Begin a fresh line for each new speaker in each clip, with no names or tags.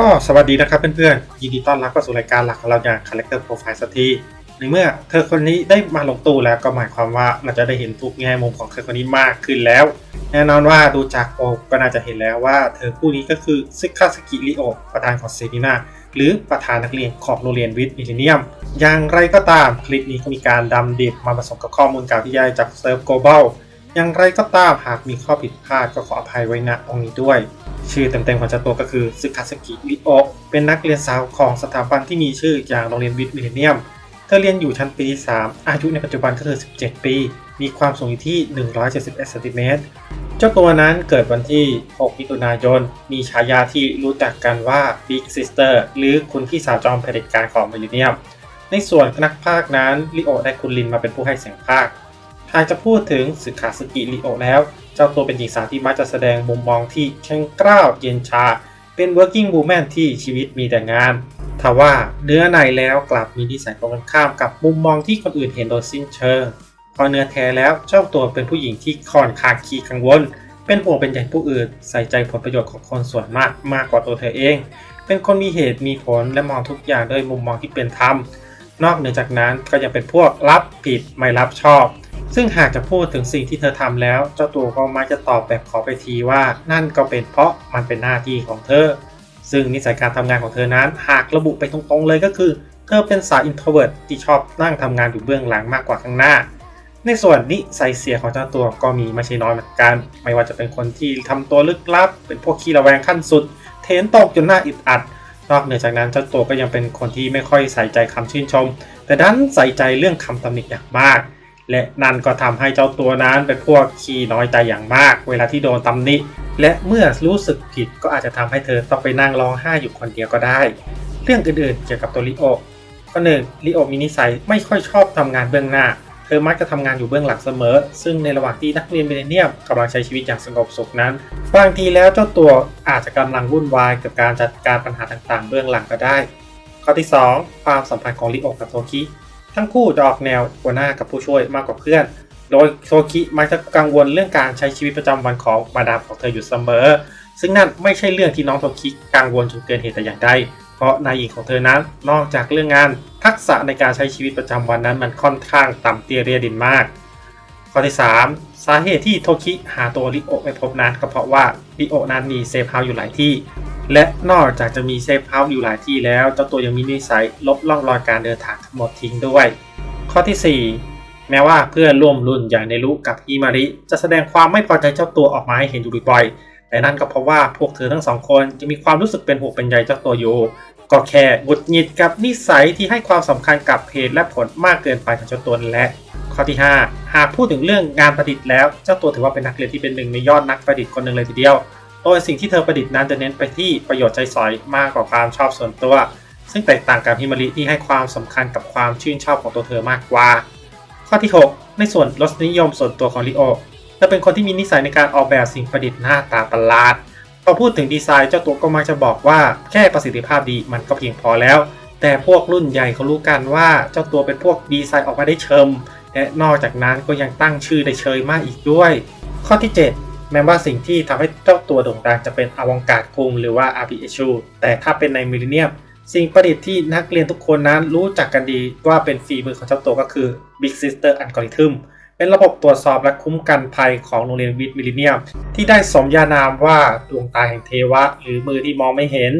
ก็สวัสดีนะครับเพื่อนๆ ยินดีต้อนรับเข้าสู่รายการหลักของเราอย่าง Character Profile สักทีในเมื่อเธอคนนี้ได้มาลงตู้แล้วก็หมายความว่าเราจะได้เห็นทุกแง่มุมของเธอคนนี้มากขึ้นแล้ว แน่นอนว่าดูจากโปกก็น่าจะเห็นแล้วว่าเธอผู้นี้ก็คือซึคาสกิริโอประธานของเซนินาหรือประธานนักเรียนของโรงเรียนวิทย์มิเลเนียม อย่างไรก็ตามคลิปนี้ก็มีการดำดิบมาผสมกับข้อมูลเก่าที่ได้จากเซิร์ฟโกลบอล อย่างไรก็ตามหากมีข้อผิดพลาดก็ขออภัยไว้ณตรงนี้ด้วย ชื่อเต็มๆของเจ้าตัวก็คือซึคาสกิริโอเป็นนักเรียนสาวของสถาบันที่มีชื่ออย่างโรงเรียนวิทย์มิลเลเนียม เธอเรียนอยู่ชั้นปี 3 อายุในปัจจุบันก็คือ 17 ปี มีความสูงอยู่ที่ 171เซนติเมตร เจ้าตัวนั้นเกิดวันที่ 6 มิถุนายน มีฉายาที่รู้จักกันว่า Big Sister หรือคุณพี่สาวจอมเผด็จการของมิลเลเนียม ในส่วนนักพากย์นั้นลิโอได้คุณลินมาเป็นผู้ให้เสียงพากย์ หากจะพูดถึงสึคาสกิลิโอแล้ว เจ้าตัวเป็นหญิงสาวที่มักจะแสดงมุมมองที่แข็งกร้าวเย็นชา เป็น working woman ที่ชีวิตมีแต่งานทว่าเนื้อในแล้วกลับมีนิสัยตรงกันข้ามกับมุมมองที่คนอื่นเห็นโดยสิ้นเชิงพอเนื้อแท้แล้วเจ้าตัวเป็นผู้หญิงที่ค่อนข้างขี้กังวล เป็นห่วงเป็นใยผู้อื่น ใส่ใจผลประโยชน์ของคนส่วนมากมากกว่าตัวเธอเอง เป็นคนมีเหตุมีผลและมองทุกอย่างด้วยมุมมองที่เป็นธรรม นอกเหนือจากนั้นก็ยังเป็นพวกรับผิดไม่รับชอบ ซึ่งหากจะพูดถึงสิ่งที่เธอทำแล้ว เจ้าตัวก็มักจะตอบแบบขอไปทีว่า นั่นก็เป็นเพราะมันเป็นหน้าที่ของเธอ ซึ่งนิสัยการทำงานของเธอนั้น หากระบุไปตรงๆเลยก็คือ เธอเป็นสาย introvert ที่ชอบนั่งทำงานอยู่เบื้องหลังมากกว่าข้างหน้า ในส่วนนิสัยเสียของเจ้าตัวก็มีไม่ใช่น้อยเหมือนกัน ไม่ว่าจะเป็นคนที่ทำตัวลึกลับ เป็นพวกขี้ระแวงขั้นสุด เทนตกจนหน้าอึดอัดนอกเหนือจากนั้นเจ้าตัวก็ยังเป็นคนที่ไม่ค่อยใส่ใจคำชื่นชม แต่ดันใส่ใจเรื่องคำตำหนิอย่างมาก และนั่นก็ทำให้เจ้าตัวนั้นเป็นพวกขี้น้อยใจอย่างมาก เวลาที่โดนตำหนิ และเมื่อรู้สึกผิดก็อาจจะทำให้เธอต้องไปนั่งร้องไห้อยู่คนเดียวก็ได้ เรื่องอื่นๆ เกี่ยวกับตัวลิโอข้อหนึ่งลิโอมีนิสัยไม่ค่อยชอบทำงานเบื้องหน้า เธอมักจะทำงานอยู่เบื้องหลังเสมอ ซึ่งในระหว่างที่นักเรียนเมเลเนียมกำลังใช้ชีวิตอย่างสงบสุขนั้น บางทีแล้วเจ้าตัวอาจจะกำลังวุ่นวายกับการจัดการปัญหาต่างๆ เบื้องหลังก็ได้ ข้อที่ 2 ความสัมพันธ์ของลิโอกับโทคิ ทั้งคู่จะออกแนวหัวหน้ากับผู้ช่วยมากกว่าเพื่อน โดยโซคิมักจะกังวลเรื่องการใช้ชีวิตประจำวันของมาดามของเธออยู่เสมอ ซึ่งนั่นไม่ใช่เรื่องที่น้องโซคิกังวลจนเกินเหตุแต่อย่างใด เพราะนายหญิงของเธอนั้นนอกจากเรื่องงาน ทักษะในการใช้ชีวิตประจำวันนั้นมันค่อนข้างต่ำเตี้ยเรียดินมาก ข้อที่ 3 สาเหตุที่โทคิหาตัวริโอไม่พบนั้นก็เพราะว่าริโอนั้นมีเซฟเฮาส์อยู่หลายที่ และนอกจากจะมีเซฟเฮาส์อยู่หลายที่แล้ว เจ้าตัวยังมีนิสัยลบล่องรอยการเดินทางทั้งหมดทิ้งด้วย ข้อที่ 4 แม้ว่าเพื่อนร่วมรุ่นอย่างในรุกับฮิมาริจะแสดงความไม่พอใจเจ้าตัวออกมาให้เห็นอยู่บ่อยๆแต่นั่นก็เพราะว่าพวกเธอทั้งสองคนจะมีความรู้สึกเป็นห่วงเป็นใยเจ้าตัวอยู่ก็แค่หงุดหงิดกับนิสัยที่ให้ความสำคัญกับเหตุและผลมากเกินไปของเจ้าตัวนั่นและข้อที่ 5 หากพูดถึงเรื่องงานประดิษฐ์แล้ว เจ้าตัวถือว่าเป็นนักเรียนที่เป็นหนึ่งในยอดนักประดิษฐ์คนหนึ่งเลยทีเดียว โดยสิ่งที่เธอประดิษฐ์นั้นจะเน้นไปที่ประโยชน์ใจสอยมากกว่าความชอบส่วนตัว ซึ่งแตกต่างกับฮิมาริที่ให้ความสำคัญกับความชื่นชอบของตัวเธอมากกว่า ข้อที่ 6 ในส่วนรสนิยมส่วนตัวของลิโอเธอเป็นคนที่มีนิสัยในการออกแบบสิ่งประดิษฐ์หน้าตาประหลาดพอพูดถึงดีไซน์เจ้าตัวก็มักจะบอกว่าแค่ประสิทธิภาพดีมันก็เพียงพอแล้ว แต่พวกรุ่นใหญ่เขารู้กันว่าเจ้าตัวเป็นพวกดีไซน์ออกมาได้เชิมและนอกจากนั้นก็ยังตั้งชื่อได้เชยมากอีกด้วย ข้อที่ 7 แม้ว่าสิ่งที่ทำให้เจ้าตัวโด่งดังจะเป็นอวงการคุงหรือว่า RPHU แต่ถ้าเป็นในมิลเลนเนียมสิ่งประดิษฐ์ที่นักเรียนทุกคนนั้นรู้จักกันดีว่าเป็นฝีมือของเจ้าตัวก็คือ Big Sister Algorithm เป็นระบบตรวจสอบและคุ้มกันภัยของโรงเรียนวิทย์มิลเลนเนียม ที่ได้สมญานามว่าดวงตาแห่งเทวะ หรือมือที่มองไม่เห็น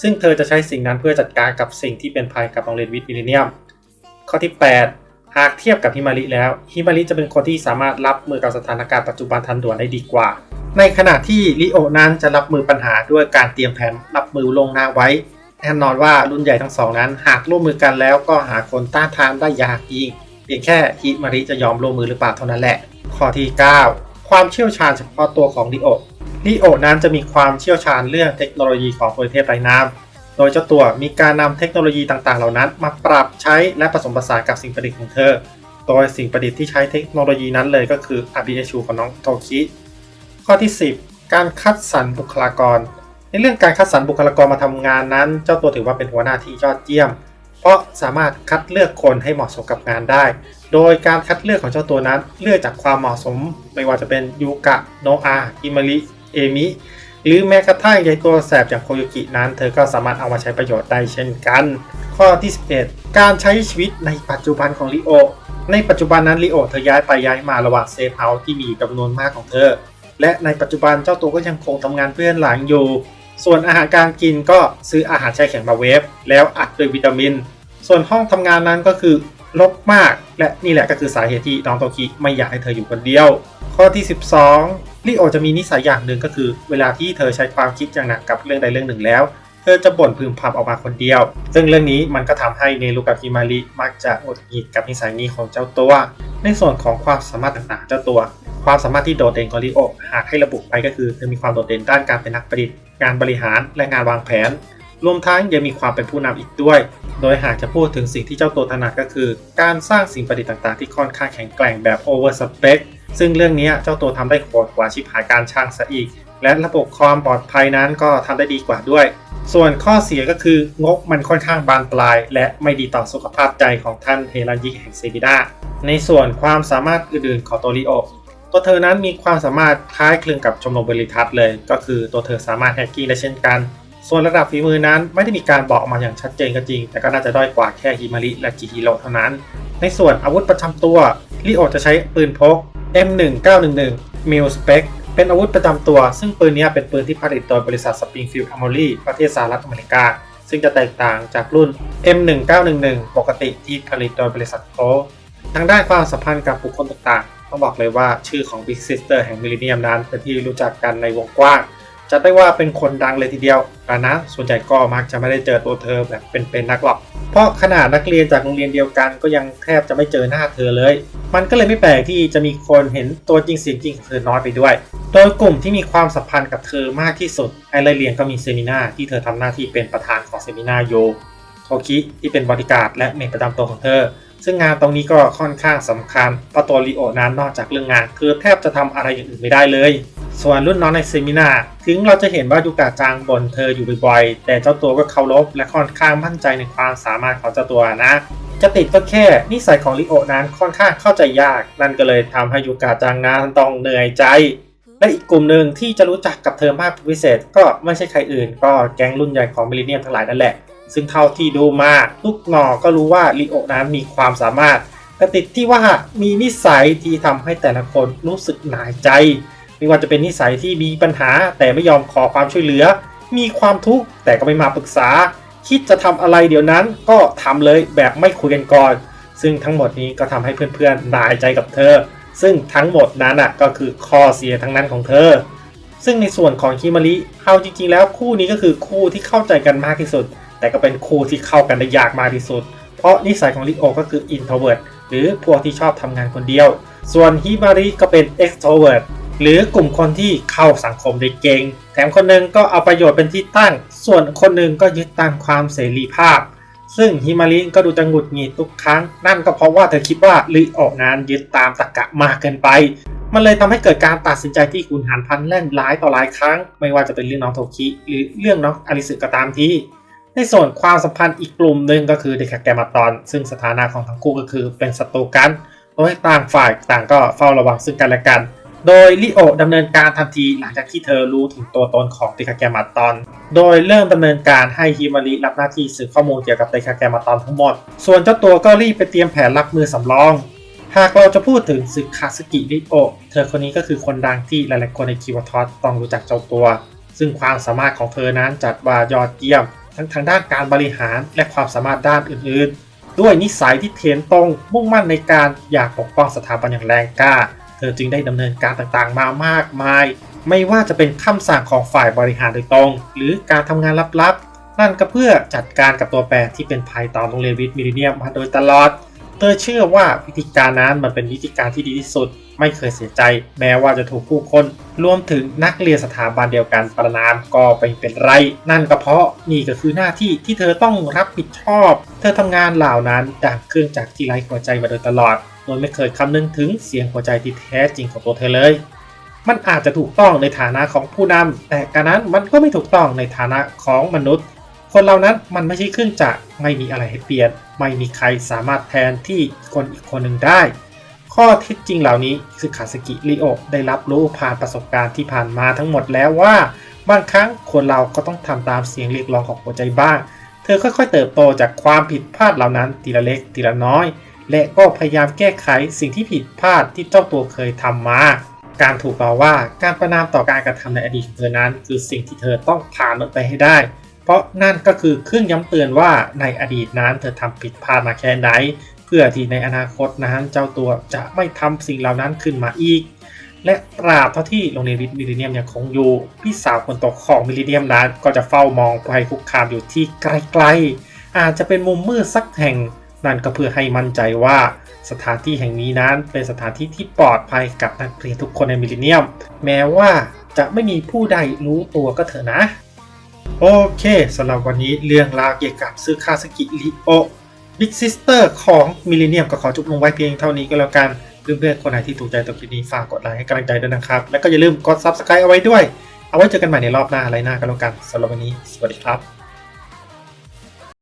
ซึ่งเธอจะใช้สิ่งนั้นเพื่อจัดการกับสิ่งที่เป็นภัยกับโรงเรียนวิทย์มิลเลนเนียม ข้อที่ 8 หากเทียบกับฮิมาริแล้วฮิมาริจะเป็นคนที่สามารถรับมือกับสถานการณ์ปัจจุบันทันด่วนได้ดีกว่า ในขณะที่ลิโอนั้นจะรับมือปัญหาด้วยการเตรียมแผนรับมือลงหน้าไว้แน่นอนว่ารุ่นใหญ่ทั้งสองนั้น หากร่วมมือกันแล้วก็หาคนต้านทานได้ยากอีกเพียงแค่ฮิมาริจะยอมร่วมมือหรือเปล่าเท่านั้นแหละ ข้อที่ 9 ความเชี่ยวชาญเฉพาะตัวของลิโอลิโอนั้นจะมีความเชี่ยวชาญเรื่องเทคโนโลยีของประเทศไร้น้ำ โดยเจ้าตัวมีการนำเทคโนโลยีต่างๆ เหล่านั้น มาปรับใช้และผสมผสานกับสิ่งประดิษฐ์ของเธอ โดยสิ่งประดิษฐ์ที่ใช้เทคโนโลยีนั้นเลยก็คือ RBHU ของน้องโทคิ ข้อที่ 10 การคัดสรรบุคลากร ในเรื่องการคัดสรรบุคลากรมาทำงานนั้น เจ้าตัวถือว่าเป็นหัวหน้าที่ยอดเยี่ยม เพราะสามารถคัดเลือกคนให้เหมาะสมกับงานได้ โดยการคัดเลือกของเจ้าตัวนั้น เลือกจากความเหมาะสม ไม่ว่าจะเป็นยูกะ โนอาอิมาริ เอมิ หรือแม้กระทั่งยายตัวแสบอย่างโคโยกินั้น เธอก็สามารถเอามาใช้ประโยชน์ได้เช่นกัน ข้อที่ 11 การใช้ชีวิตในปัจจุบันของลิโอ ในปัจจุบันนั้นลิโอเธอย้ายไปย้ายมาระหว่างเซฟเฮาส์ที่มีจำนวนมากของเธอ และในปัจจุบันเจ้าตัวก็ยังคงทำงานเพื่อนหลังอยู่ ส่วนอาหารการกินก็ซื้ออาหารแช่แข็งมาเวฟแล้วอัดด้วยวิตามิน ส่วนห้องทำงานนั้นก็คือรกมาก และนี่แหละก็คือสาเหตุที่น้องโตคิไม่อยากให้เธออยู่คนเดียว ข้อที่ 12 ลิโอจะมีนิสัยอย่างหนึ่งก็คือ เวลาที่เธอใช้ความคิดอย่างหนักกับเรื่องใดเรื่องหนึ่งแล้ว เธอจะบ่นพึมพำออกมาคนเดียว ซึ่งเรื่องนี้มันก็ทำให้เนรุกับฮิมาริมักจะหงุดหงิดกับนิสัยนี้ของเจ้าตัว ในส่วนของความสามารถต่างๆ เจ้าตัว ความสามารถที่โดดเด่นของลิโอหากให้ระบุไปก็คือเธอมีความโดดเด่นด้านการเป็นนักประดิษฐ์งานบริหารและงานวางแผน รวมทั้งยังมีความเป็นผู้นำอีกด้วย โดยหากจะพูดถึงสิ่งที่เจ้าตัวถนัดก็คือ การสร้างสิ่งประดิษฐ์ต่างๆ ที่ค่อนข้างแข็งแกร่งแบบโอเวอร์สเปค ซึ่งเรื่องนี้เจ้าตัวทำได้โหดกว่าชิบหายการช่างซะอีก และระบบความปลอดภัยนั้นก็ทำได้ดีกว่าด้วย ส่วนข้อเสียก็คืองบมันค่อนข้างบานปลาย และไม่ดีต่อสุขภาพใจของท่านเฮรันยิแห่งเซบิดาในส่วนความสามารถอื่นๆของตัวลิโอตัวเธอนั้นมีความสามารถคล้ายคลึงกับชมรมบริทัศน์เลย ก็คือตัวเธอสามารถแฮกกิ้งได้เช่นกัน ส่วนระดับฝีมือนั้นไม่ได้มีการบอกออกมาอย่างชัดเจนก็จริง แต่ก็น่าจะด้อยกว่าแค่ฮิมาริและจิฮิโร่เท่านั้น ในส่วนอาวุธประจำตัวลิโอจะใช้ปืนพก M1911 Mil Spec เป็นอาวุธประจำตัว ซึ่งปืนนี้เป็นปืนที่ผลิตโดยบริษัท Springfield Armory ประเทศสหรัฐอเมริกา ซึ่งจะแตกต่างจากรุ่น M1911 ปกติที่ผลิตโดยบริษัทโคทางด้านความสัมพันธ์กับบุคคลต่างๆ ต้องบอกเลยว่าชื่อของ Big Sister แห่งมิลเลนเนียมนั้นเป็นที่รู้จักกันในวงกว้าง จะได้ว่าเป็นคนดังเลยทีเดียวแต่นะ ส่วนใหญ่ก็มักจะไม่ได้เจอตัวเธอแบบเป็นๆนักหรอก เพราะขนาดนักเรียนจากโรงเรียนเดียวกันก็ยังแทบจะไม่เจอหน้าเธอเลย มันก็เลยไม่แปลกที่จะมีคนเห็นตัวจริงเสียงจริงของเธอน้อยไปด้วย โดยกลุ่มที่มีความสัมพันธ์กับเธอมากที่สุดไอไลเลียนก็มีเซมินาที่เธอทำหน้าที่เป็นประธานของเซมินาโยโทคิที่เป็นบริการและเมนประจำตัวของเธอ ซึ่งงานตรงนี้ก็ค่อนข้างสำคัญเพราะตัวลีโอนั้นนอกจากเรื่องงาน คือแทบจะทำอะไรอย่างอื่นไม่ได้เลย ส่วนรุ่นน้องในเซมินาถึงเราจะเห็นว่ายูกาจางบนเธออยู่บ่อยๆ แต่เจ้าตัวก็เคารพและค่อนข้างมั่นใจในความสามารถของเจ้าตัวนะ จะติดก็แค่นิสัยของลิโอนั้นค่อนข้างเข้าใจยาก นั่นก็เลยทำให้ยูกาจางนั้นต้องเหนื่อยใจและอีกกลุ่มหนึ่งที่จะรู้จักกับเธอมากพิเศษ ก็ไม่ใช่ใครอื่น ก็แก๊งรุ่นใหญ่ของมิลเลนเนียมทั้งหลายนั่นแหละ ซึ่งเท่าที่ดูมาทุกหนอก็รู้ว่าลิโอนั้นมีความสามารถ แต่ติดที่ว่ามีนิสัยที่ทำให้แต่ละคนรู้สึกหน่ายใจ ไม่ว่าจะเป็นนิสัยที่มีปัญหาแต่ไม่ยอมขอความช่วยเหลือ มีความทุกข์แต่ก็ไม่มาปรึกษา คิดจะทำอะไรเดี๋ยวนั้นก็ทำเลยแบบไม่คุยกันก่อน ซึ่งทั้งหมดนี้ก็ทำให้เพื่อนๆหน่ายใจกับเธอ ซึ่งทั้งหมดนั้นอะก็คือข้อเสียทั้งนั้นของเธอ ซึ่งในส่วนของคิมาริเอาจริงๆ แล้วคู่นี้ก็คือคู่ที่เข้าใจกันมากที่สุด แต่ก็เป็นคู่ที่เข้ากันได้ยากมากที่สุด เพราะนิสัยของลิโอก็คือ introvert หรือพวกที่ชอบทำงานคนเดียว ส่วนฮิมาริก็เป็น extrovert หรือกลุ่มคนที่เข้าสังคมได้เก่ง แถมคนหนึงก็เอาประโยชน์เป็นที่ตั้ง ส่วนคนหนึ่งก็ยึดตามความเสรีภาพ ซึ่งฮิมาริก็ดูจะหงุดหงิดทุกครั้ง นั่นก็เพราะว่าเธอคิดว่าลิโอนั้นยึดตามตรรกะมากเกินไป มันเลยทำให้เกิดการตัดสินใจที่คุณหันพันแล่นหลายต่อหลายครั้ง ไม่ว่าจะเป็นเรื่องน้องโทคิหรือเรื่องน้องอาริสึก็ตามที ในส่วนความสัมพันธ์อีกกลุ่มหนึ่งก็คือเดคาแกมาตอน ซึ่งสถานะของทั้งคู่ก็คือเป็นศัตรูกันโดยต่างฝ่ายต่างก็เฝ้าระวังซึ่งกันและกัน โดยลิโอดำเนินการทันทีหลังจากที่เธอรู้ถึงตัวตนของเดคาแกมาตอน โดยเริ่มดำเนินการให้ฮิมาริรับหน้าที่สืบข้อมูลเกี่ยวกับเดคาแกมาตอนทั้งหมด ส่วนเจ้าตัวก็รีบไปเตรียมแผนรับมือสำรองหากเราจะพูดถึงซึคาสกิริโอ เธอคนนี้ก็คือคนดังที่หลายๆคนในคิวทอสต้องรู้จักเจ้าตัว ซึ่งความสามารถของเธอนั้นจัดว่ายอดเยี่ยม ทั้งทางด้านการบริหารและความสามารถด้านอื่นๆ ด้วยนิสัยที่เทียนตรงมุ่งมั่นในการอยากปกป้องสถาบันอย่างแรงกล้า เธอจึงได้ดำเนินการต่างๆ มามากมาย ไม่ว่าจะเป็นคำสั่งของฝ่ายบริหารโดยตรง หรือการทำงานลับๆ นั่นก็เพื่อจัดการกับตัวแปรที่เป็นภัยต่อโรงเรียนวิทย์มิลเลนเนียมมาโดยตลอด เธอเชื่อว่าวิธีการนั้นมันเป็นวิธีการที่ดีที่สุด ไม่เคยเสียใจ แม้ว่าจะถูกผู้คนรวมถึงนักเรียนสถาบันเดียวกันประนามก็ไปเป็นไร นั่นก็เพราะนี่ก็คือหน้าที่ที่เธอต้องรับผิดชอบ เธอทำงานเหล่านั้นดังเครื่องจักรที่ไร้หัวใจมาโดยตลอดโดยไม่เคยคำนึงถึงเสียงหัวใจที่แท้จริงของตัวเธอเลย มันอาจจะถูกต้องในฐานะของผู้นำแต่การนั้นมันก็ไม่ถูกต้องในฐานะของมนุษย์ คนเรานั้นมันไม่ใช่เครื่องจักรไม่มีอะไรให้เปลี่ยน ไม่มีใครสามารถแทนที่คนอีกคนหนึ่งได้ ข้อเท็จจริงเหล่านี้คือคาสกิริโอได้รับรู้ผ่านประสบการณ์ที่ผ่านมาทั้งหมดแล้วว่า บางครั้งคนเราก็ต้องทำตามเสียงเรียกร้องของหัวใจบ้าง เธอค่อยๆ เติบโตจากความผิดพลาดเหล่านั้นทีละเล็กทีละน้อย และก็พยายามแก้ไขสิ่งที่ผิดพลาดที่เจ้าตัวเคยทำมา การถูกกล่าวว่าการประนามต่อการกระทำในอดีตของเธอนั้น คือสิ่งที่เธอต้องผ่านมันไปให้ได้ เพราะนั่นก็คือเครื่องย้ำเตือนว่าในอดีตนั้นเธอทำผิดพลาดมาแค่ไหน เพื่อที่ในอนาคตนั้นเจ้าตัวจะไม่ทำสิ่งเหล่านั้นขึ้นมาอีก และตราบเท่าที่โรงเรียนวิทย์มิลเลนเนียมยังคงอยู่พี่สาวคนโตของมิลเลนเนียมนั้น ก็จะเฝ้ามองภัยคุกคามอยู่ที่ไกลๆ อาจจะเป็นมุมมืดสักแห่งนั่นก็เพื่อให้มั่นใจว่าสถานที่แห่งนี้นั้นเป็นสถานที่ที่ปลอดภัยกับนักเรียนทุกคนในมิลเลนเนียม แม้ว่าจะไม่มีผู้ใดรู้ตัวก็เถอะนะ โอเคสำหรับวันนี้เรื่องราวเกี่ยวกับซึคาสกิริโอ บิ๊กซิสเตอร์ของมิลเลนเนียมก็ขอจบลงไว้เพียงเท่านี้ก็แล้วกันเพื่อนๆคนไหนที่ถูกใจตัวคลิปนี้ฝากกดไลค์ให้กำลังใจด้วยนะครับ แล้วก็อย่าลืมกด Subscribe เอาไว้ด้วย เอาไว้เจอกันใหม่ในรอบหน้าไรหน้าก็แล้วกันสำหรับวันนี้ สวัสดีครับ